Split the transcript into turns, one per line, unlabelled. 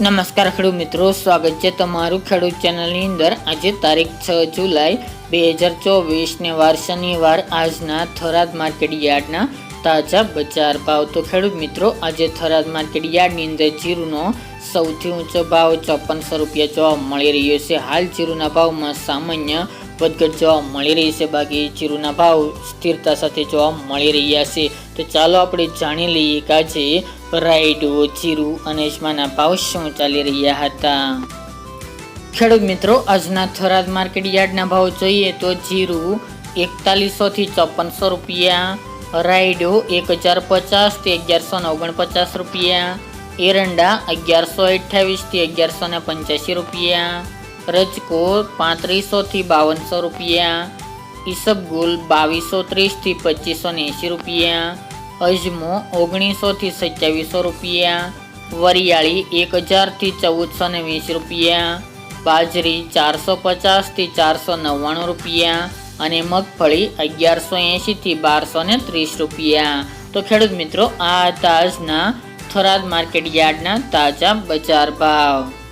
નમસ્કાર ખેડૂત મિત્રો, સ્વાગત છે તમારું ખેડૂત ચેનલની અંદર. આજે તારીખ છ જુલાઈ બે હજાર ચોવીસને વાર શનિવાર. આજના થરાદ માર્કેટ યાર્ડના તાજા બજાર ભાવ. તો ખેડૂત મિત્રો, આજે થરાદ માર્કેટ યાર્ડની અંદર જીરુનો સૌથી ઊંચો ભાવ ચોપનસો રૂપિયા જોવા મળી રહ્યો છે. હાલ જીરુના ભાવમાં સામાન્ય વધઘટ જોવા મળી રહી છે. બાકી જીરુના ભાવ સ્થિરતા સાથે જોવા મળી રહ્યા છે. તો ચાલો આપણે જાણી લઈએ કે આજે રાઈડો જીરું અને અજમાના ભાવ શું ચાલી રહ્યા હતા. ખેડૂત મિત્રો, આજના થરાદ માર્કેટ યાર્ડના ભાવ જોઈએ તો જીરું એકતાલીસો થી ચોપનસો રૂપિયા રાઈડો એક હજાર પચાસથી અગિયારસો ઓગણપચાસ રૂપિયા, એરંડા અગિયારસો અઠ્યાવીસથી અગિયારસો ને રૂપિયા રજકો પાંત્રીસોથી બાવનસો રૂપિયા ઈસબગુલ બાવીસો ત્રીસથી પચીસો એંશી રૂપિયા, અજમો ઓગણીસોથી સત્યાવીસો રૂપિયા, વરિયાળી એક હજારથી ચૌદસો ને વીસ રૂપિયા, બાજરી ચારસો પચાસથી ચારસો નવ્વાણું રૂપિયા અને મગફળી અગિયારસો એંશીથી બારસો ને ત્રીસ રૂપિયા. તો ખેડૂત મિત્રો, આ હતા આજના થરાદ માર્કેટ યાર્ડના તાજા બજાર ભાવ.